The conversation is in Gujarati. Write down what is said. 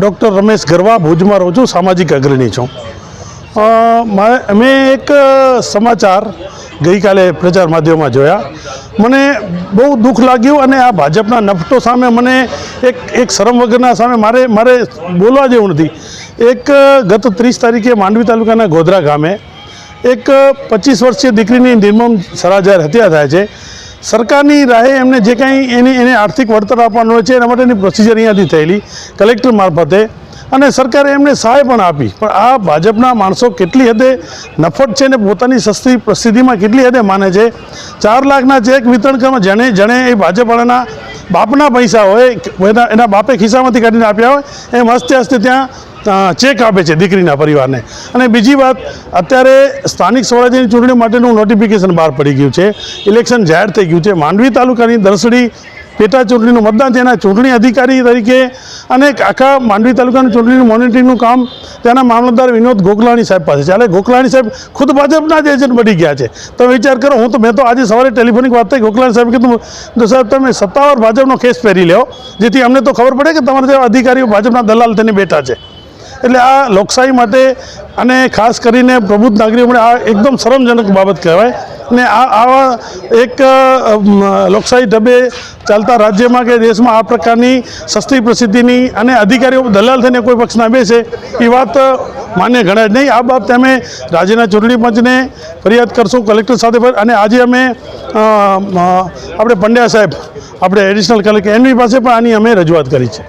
ડૉક્ટર રમેશ ગરવા ભુજમાં રહું છું, સામાજિક અગ્રણી છું. અમે એક સમાચાર ગઈકાલે પ્રચાર માધ્યમમાં જોયા. મને બહુ દુઃખ લાગ્યું અને આ ભાજપના નફટો સામે મને એક એક શરમ વગરના સામે મારે મારે બોલવા જેવું નથી. એક ગત ત્રીસ તારીખે માંડવી તાલુકાના ગોધરા ગામે એક પચીસ વર્ષીય દીકરીની નિર્મમ સરાજાર હત્યા થાય છે. સરકારની રાહે એમને જે કાંઈ એની એને આર્થિક વળતર આપવાનું હોય છે, એના માટેની પ્રોસિજર અહીંયાથી થયેલી કલેક્ટર મારફતે. અને સરકારે એમને સહાય પણ આપી. પણ આ ભાજપના માણસો કેટલી હદે નફટ છે ને પોતાની સસ્તી પ્રસિદ્ધિમાં કેટલી હદે માને છે? ચાર લાખના ચેક વિતરણ કરવા જેણે જેણે એ ભાજપવાળાના બાપના પૈસા હોય એના બાપે ખિસ્સામાંથી કાઢીને આપ્યા હોય, એમ હસ્તે હસ્તે ત્યાં ચેક આપે છે દીકરીના પરિવારને. અને બીજી વાત, અત્યારે સ્થાનિક સ્વરાજ્યની ચૂંટણી માટેનું નોટિફિકેશન બહાર પડી ગયું છે. ઇલેક્શન જાહેર થઈ ગયું છે. માંડવી તાલુકાની દરસડી પેટા ચૂંટણીનું મતદાન તેના ચૂંટણી અધિકારી તરીકે અને આખા માંડવી તાલુકાની ચૂંટણીનું મોનિટરિંગનું કામ તેના મામલતદાર વિનોદ ગોકલાણી સાહેબ પાસે છે. એટલે ગોકલાણી સાહેબ ખુદ ભાજપના જ એજન્ટ બની ગયા છે. તમે વિચાર કરો, હું તો, મેં તો આજે સવારે ટેલિફોનિક વાત થઈ ગોકલાણી સાહેબ કીધું સાહેબ, તમે સત્તાવાર ભાજપનો કેસ પહેરી લો જેથી અમને તો ખબર પડે કે તમારા જે અધિકારીઓ ભાજપના દલાલ તેને બેઠા છે. એટલે આ લોકશાહી માટે અને ખાસ કરીને પ્રબુદ્ધ નાગરિકો માટે આ એકદમ શરમજનક બાબત કહેવાય. અને આ આવા એક લોકશાહી ઢબે ચાલતા રાજ્યમાં કે દેશમાં આ પ્રકારની સસ્તી પ્રસિદ્ધિની અને અધિકારીઓ દલાલ થઈને કોઈ પક્ષ ના બેસે, એ વાત માન્ય ગણાય નહીં. આ બાબતે અમે રાજ્યના ચૂંટણી પંચને ફરિયાદ કરશું કલેક્ટર સાથે અને આજે અમે આપણે પંડ્યા સાહેબ, આપણે એડિશનલ કલેક્ટર એમની પાસે પણ આની અમે રજૂઆત કરી છે.